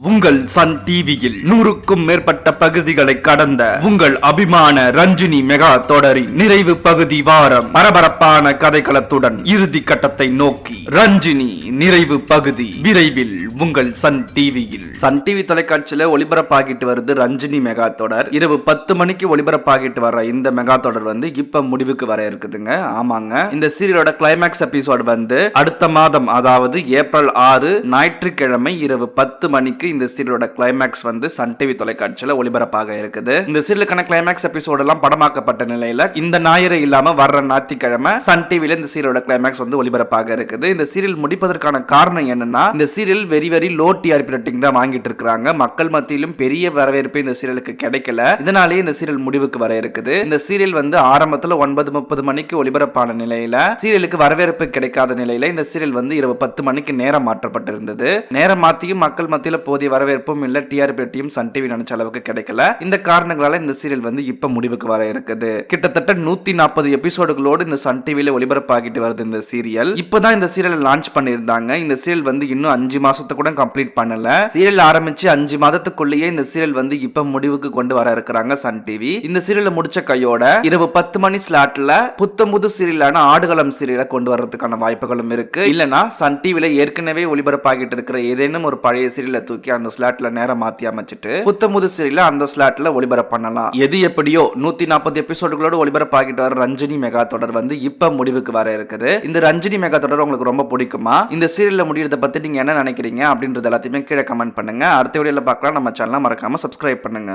உங்கள் சன் டிவியில் நூறுக்கும் மேற்பட்ட பகுதிகளை கடந்த உங்கள் அபிமான ரஞ்சினி மெகா தொடரின் நிறைவு பகுதி வாரம் பரபரப்பான கதைக்களத்துடன் இறுதி கட்டத்தை நோக்கி ரஞ்சினி நிறைவு பகுதி விரைவில் உங்கள் சன் டிவியில். சன் டிவி தொலைக்காட்சியில ஒளிபரப்பாகிட்டு வருது ரஞ்சினி மெகா தொடர். இரவு பத்து மணிக்கு ஒளிபரப்பாகிட்டு வர இந்த மெகா தொடர் வந்து இப்ப முடிவுக்கு வர இருக்குதுங்க. ஆமாங்க. இந்த சீரியலோட கிளைமேக்ஸ் எபிசோட் வந்து அடுத்த மாதம் அதாவது ஏப்ரல் ஆறு ஞாயிற்றுக்கிழமை இரவு பத்து மணிக்கு இந்த சீரியலோட கிளைமேக்ஸ் வந்து சன் டிவி தொலைக்காட்சியில் ஒளிபரப்பாக இருக்குது. இந்த சீரியலுக்கான கிளைமேக்ஸ் எபிசோட் எல்லாம் படமாக்கப்பட்ட நிலையில இந்த ஞாயிறு இல்லாம வர்ற ஞாயிற்றுக்கிழமை சன் டிவியில இந்த சீரியலோட கிளைமேக்ஸ் வந்து ஒளிபரப்பாக இருக்குது. இந்த சீரியல் முடிப்பதற்கான காரணம் என்னன்னா இந்த serial very very low TRP rating தான் வாங்கிட்டு இருக்காங்க மக்கள் மத்தியிலும் பெரிய வரவேற்பு இந்த சீரியலுக்கு கிடைக்கல. இதனாலேயே இந்த சீரியல் முடிவுக்கு வர இருக்குது. இந்த சீரியல் வந்து ஆரம்பத்துல ஒன்பது முப்பது மணிக்கு ஒளிபரப்பான நிலையில சீரியலுக்கு வரவேற்பு கிடைக்காத நிலையில இந்த சீரியல் வந்து இரவு பத்து மணிக்கு நேரம் மாற்றப்பட்டிருந்தது. நேரம் மாத்தியும் மக்கள் மத்தியில போதிய வரவேற்பும் இல்ல டிஆர்பி பேட்டியும் சன் டிவி நினைச்ச அளவுக்கு கிடைக்கல. இந்த காரணங்களால இந்த சீரியல் வந்து இப்ப முடிவுக்கு வர இருக்குது. கிட்டத்தட்ட நூத்தி நாற்பது எபிசோடுகளோடு இந்த சன் டிவியில ஒளிபரப்பாகிட்டு வருது இந்த சீரியல் இப்பதான் இந்த சீரியல் லான்ச் பண்ணியிருந்தாங்க. இந்த சீரியல் வந்து இன்னும் அஞ்சு மாசத்தை கூட கம்ப்ளீட் பண்ணல சீரியல் ஆரம்பிச்சு அஞ்சு மாதத்துக்குள்ளேயே இந்த சீரியல் வந்து இப்ப முடிவுக்கு கொண்டு வர இருக்கிறாங்க சன் டிவி இந்த சீரியலை முடிச்ச கையோட இரவு பத்து மணி ஸ்லாட்ல புத்தம் புது சீரியலான ஆடுகளம் சீரியலை கொண்டு வர்றதுக்கான வாய்ப்புகளும் இருக்கு. இல்லனா சன் டிவில ஏற்கனவே ஒளிபரப்பாகிட்டு இருக்கிற ஏதேனும் ஒரு பழைய சீரியலை தூக்கி அந்த ஸ்லாட்ல நேரம் மாத்தி அமைச்சிட்டு புத்தம் சீரியல அந்த ஸ்லாட்ல ஒளிபரப்பு பண்ணலாம். எது எப்படியோ நூத்தி நாற்பது எபிசோடுகளோட ஒளிபரப்பாகிட்டு வர ரஞ்சினி மெகா தொடர் வந்து இப்ப முடிவுக்கு வர இருக்குது. இந்த ரஞ்சினி மெகா தொடர் உங்களுக்கு ரொம்ப பிடிக்குமா? இந்த சீரியல்ல முடியறத பத்தி நீங்க என்ன நினைக்கிறீங்க? அப்படின்றது எல்லாத்தையுமே கீழே கமெண்ட் பண்ணுங்க. அடுத்த வீடியோல பார்க்கலாம். நம்ம சேனலை மறக்காம சப்ஸ்கிரைப் பண்ணுங்க.